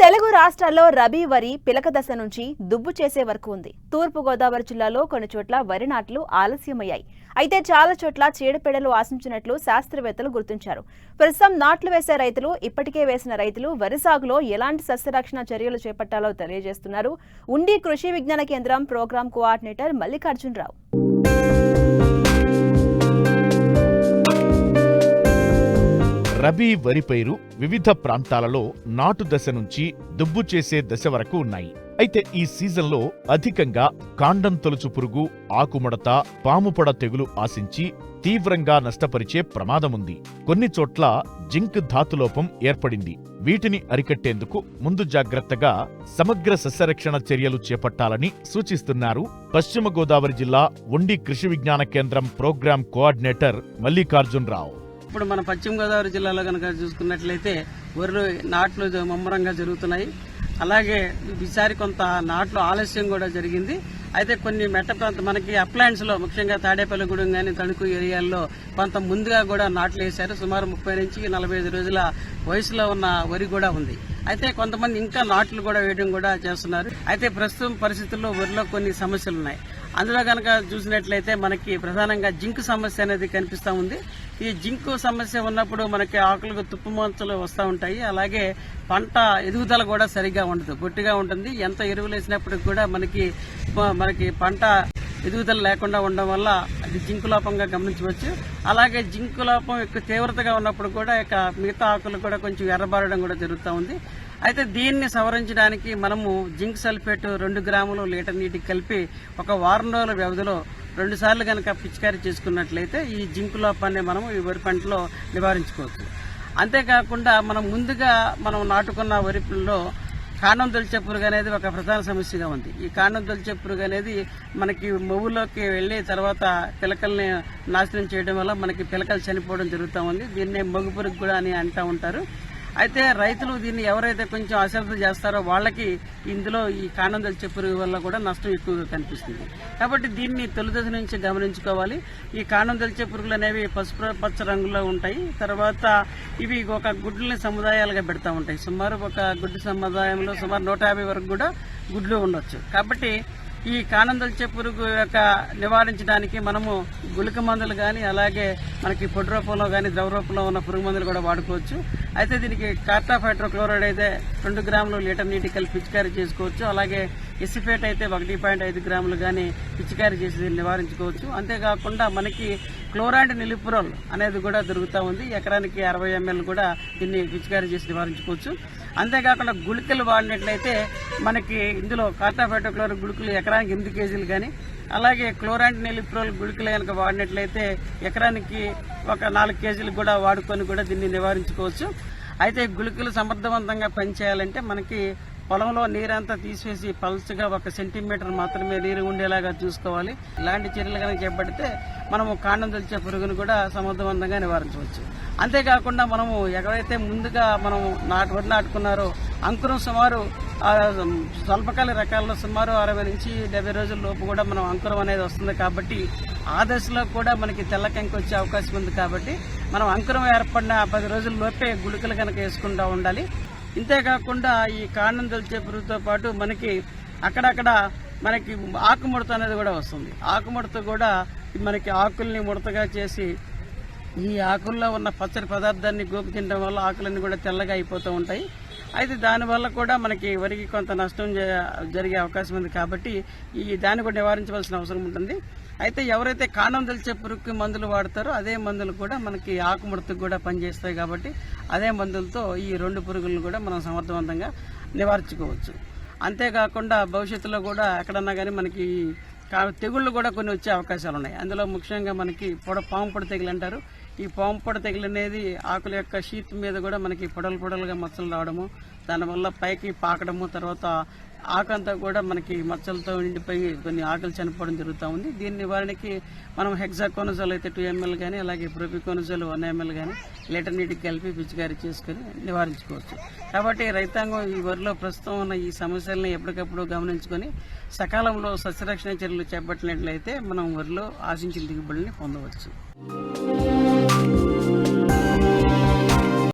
తెలుగు రాష్ట్రాల్లో రబీ వరి పిలక దశ నుంచి దుబ్బు చేసే వరకు ఉంది. తూర్పు గోదావరి జిల్లాలో కొన్ని చోట్ల వరి నాట్లు ఆలస్యమయ్యాయి. అయితే చాలా చోట్ల చీడపీడలు ఆశించినట్లు శాస్త్రవేత్తలు గుర్తించారు. ప్రస్తుతం నాట్లు వేసే రైతులు ఇప్పటికే వేసిన రైతులు వరి సాగులో ఎలాంటి సస్యరక్షణ చర్యలు చేపట్టాలో తెలియజేస్తున్నారు. ఉండి కృషి విజ్ఞాన కేంద్రం ప్రోగ్రాం కోఆర్డినేటర్ మల్లికార్జునరావు. రబీ వరి పైరు వివిధ ప్రాంతాలలో నాటు దశ నుంచి దుబ్బు చేసే దశ వరకు ఉన్నాయి. అయితే ఈ సీజన్లో అధికంగా కాండం తొలుచు పురుగు ఆకుముడత పాముపొడ తెగులు ఆశించి తీవ్రంగా నష్టపరిచే ప్రమాదముంది. కొన్ని చోట్ల జింక్ ధాతులోపం ఏర్పడింది. వీటిని అరికట్టేందుకు ముందు జాగ్రత్తగా సమగ్ర సస్యరక్షణ చర్యలు చేపట్టాలని సూచిస్తున్నారు పశ్చిమ గోదావరి జిల్లా ఉండి కృషి విజ్ఞాన కేంద్రం ప్రోగ్రాం కోఆర్డినేటర్ మల్లికార్జునరావు. ఇప్పుడు మన పశ్చిమ గోదావరి జిల్లాలో కనుక చూసుకున్నట్లయితే వరిలో నాట్లు ముమ్మరంగా జరుగుతున్నాయి. అలాగే ఈసారి కొంత నాట్లు ఆలస్యం కూడా జరిగింది. అయితే కొన్ని మెట్ట ప్రాంతం మనకి అప్లయన్స్లో ముఖ్యంగా తాడేపల్లిగూడెం కానీ తణుకు ఏరియాల్లో కొంత ముందుగా కూడా నాట్లు వేశారు. సుమారు ముప్పై నుంచి నలభై ఐదు రోజుల వయసులో ఉన్న వరి కూడా ఉంది. అయితే కొంతమంది ఇంకా నాట్లు కూడా వేయడం కూడా చేస్తున్నారు. అయితే ప్రస్తుతం పరిస్థితుల్లో వరిలో కొన్ని సమస్యలు ఉన్నాయి అందులో కనుక చూసినట్లయితే మనకి ప్రధానంగా జింక్ సమస్య అనేది కనిపిస్తూ ఉంది. ఈ జింక్ సమస్య ఉన్నప్పుడు మనకి ఆకులకు తుప్పు మంచులు వస్తూ ఉంటాయి. అలాగే పంట ఎదుగుదల కూడా సరిగ్గా ఉండదు. గొట్టిగా ఉంటుంది. ఎంత ఎరువులు వేసినప్పటికి కూడా మనకి మనకి పంట ఎదుగుదల లేకుండా ఉండడం వల్ల అది జింకు లోపంగా గమనించవచ్చు. అలాగే జింకు లోపం ఎక్కువ తీవ్రతగా ఉన్నప్పుడు కూడా ఇక మిగతా ఆకులు కూడా కొంచెం ఎర్రబారడం కూడా జరుగుతూ ఉంది. అయితే దీన్ని సవరించడానికి మనము జింక్ సల్ఫేట్ రెండు గ్రాములు లీటర్ నీటికి కలిపి ఒక వారం రోజుల వ్యవధిలో రెండు సార్లు కనుక పిచికారీ చేసుకున్నట్లయితే ఈ జింకు లోపాన్ని మనం ఈ వరి పంటలో నివారించుకోవచ్చు. అంతేకాకుండా మనం ముందుగా మనం నాటుకున్న వరిలో కాండం తొలిచే పురుగు అనేది ఒక ప్రధాన సమస్యగా ఉంది. ఈ కాండం తొలిచే పురుగు అనేది మనకి మవ్వులోకి వెళ్ళి తర్వాత పిలకల్ని నాశనం చేయడం వల్ల మనకి పిలకలు చనిపోవడం జరుగుతూ ఉంది. దీన్నే మగు పురుగు కూడా అని అంటూ ఉంటారు. అయితే రైతులు దీన్ని ఎవరైతే కొంచెం అశ్రద్ధ చేస్తారో వాళ్ళకి ఇందులో ఈ కాండం తొలిచే పురుగు వల్ల కూడా నష్టం ఎక్కువగా కనిపిస్తుంది. కాబట్టి దీన్ని తొలిదశ నుంచి గమనించుకోవాలి. ఈ కాండం చెప్పురుగులు పురుగులు అనేవి పసుపు పచ్చ రంగులో ఉంటాయి. తర్వాత ఇవి ఒక గుడ్లని సముదాయాలుగా పెడతా ఉంటాయి. సుమారు ఒక గుడ్డు సముదాయంలో సుమారు నూట యాభై వరకు కూడా గుడ్లు ఉండొచ్చు. కాబట్టి ఈ కానందల్చే పురుగు యొక్క నివారించడానికి మనము గుళిక మందులు కానీ అలాగే మనకి పొడి రూపంలో కానీ ద్రవ రూపంలో ఉన్న పురుగు మందులు కూడా వాడుకోవచ్చు. అయితే దీనికి కార్టాఫ్ హైడ్రోక్లోరైడ్ అయితే రెండు గ్రాములు లీటర్ నీటి కలిపి పిచికారీ చేసుకోవచ్చు. అలాగే ఎసిఫేట్ అయితే ఒకటి పాయింట్ ఐదు గ్రాములు కానీ పిచికారీ చేసి దీన్ని నివారించుకోవచ్చు. అంతేకాకుండా మనకి క్లోరైడ్ నిలిపురల్ అనేది కూడా దొరుకుతూ ఉంది. ఎకరానికి అరవై ఎంఎల్ కూడా దీన్ని పిచికారీ చేసి నివారించుకోవచ్చు. అంతేకాకుండా గుళికలు వాడినట్లయితే మనకి ఇందులో కార్టాఫైటోక్లోర్ గుళికలు ఎకరానికి ఎనిమిది కేజీలు కానీ అలాగే క్లోరాంట్ నెలిప్రోల్ గుళికలు కనుక వాడినట్లయితే ఎకరానికి ఒక నాలుగు కేజీలు కూడా వాడుకొని కూడా దీన్ని నివారించుకోవచ్చు. అయితే గుళికలు సమర్థవంతంగా పనిచేయాలంటే మనకి పొలంలో నీరంతా తీసేసి పల్చగా ఒక సెంటీమీటర్ మాత్రమే నీరు ఉండేలాగా చూసుకోవాలి. ఇలాంటి చర్యలు కనుక చేపడితే మనము కాండం తెలిచే పురుగును కూడా సమర్థవంతంగా నివారించవచ్చు. అంతేకాకుండా మనము ఎక్కడైతే ముందుగా మనం నాటు వరి నాటుకున్నారో అంకురం సుమారు స్వల్పకాలిక స్వల్పకాల రకాల్లో సుమారు అరవై నుంచి డెబ్బై రోజుల లోపు కూడా మనం అంకురం అనేది వస్తుంది కాబట్టి ఆ దశలో కూడా మనకి తెల్లకంకి వచ్చే అవకాశం ఉంది కాబట్టి మనం అంకురం ఏర్పడిన పది రోజుల లోపే గుళికలు కనుక వేసుకుంటూ ఉండాలి. ఇంతేకాకుండా ఈ కాండం తెలిచే పురుగుతో పాటు మనకి అక్కడక్కడ మనకి ఆకుముడత అనేది కూడా వస్తుంది. ఆకుముడత కూడా మనకి ఆకుల్ని ముడతగా చేసి ఈ ఆకుల్లో ఉన్న పచ్చడి పదార్థాన్ని గోపి తినడం వల్ల ఆకులన్నీ కూడా తెల్లగా అయిపోతూ ఉంటాయి. అయితే దానివల్ల కూడా మనకి వరికి కొంత నష్టం జ- జరిగే అవకాశం ఉంది కాబట్టి ఈ దాన్ని కూడా నివారించవలసిన అవసరం ఉంటుంది. అయితే ఎవరైతే కాండం తెలిసే పురుగుకి మందులు వాడతారో అదే మందులు కూడా మనకి ఆకుముడతకు కూడా పనిచేస్తాయి కాబట్టి అదే మందులతో ఈ రెండు పురుగులను కూడా మనం సమర్థవంతంగా నివారించుకోవచ్చు. అంతేకాకుండా భవిష్యత్తులో కూడా ఎక్కడన్నా కానీ మనకి తెగుళ్ళు కూడా కొన్ని వచ్చే అవకాశాలు ఉన్నాయి. అందులో ముఖ్యంగా మనకి పొడ పాము పొడ తెగులు అంటారు. ఈ పాంపొడ తెగులు అనేది ఆకుల యొక్క షీత్ మీద కూడా మనకి పొడలు పొడలుగా మచ్చలు రావడము దానివల్ల పైకి పాకడము తర్వాత ఆకంతా కూడా మనకి మచ్చలతో నిండిపోయి కొన్ని ఆకలి చనిపోవడం జరుగుతూ ఉంది. దీని నివారణకి మనం హెగ్జాకోనజోల్ అయితే టూ ఎంఎల్ కానీ అలాగే ప్రొపికోనజోల్ వన్ ఎంఎల్ కానీ లీటర్ నీటికి కలిపి పిచికారీ చేసుకుని నివారించుకోవచ్చు. కాబట్టి రైతాంగం ఈ వరిలో ప్రస్తుతం ఉన్న ఈ సమస్యలను ఎప్పటికప్పుడు గమనించుకొని సకాలంలో సస్యరక్షణ చర్యలు చేపట్టినట్లయితే మనం వరిలో ఆశించిన దిగుబడిని పొందవచ్చు. Thank you.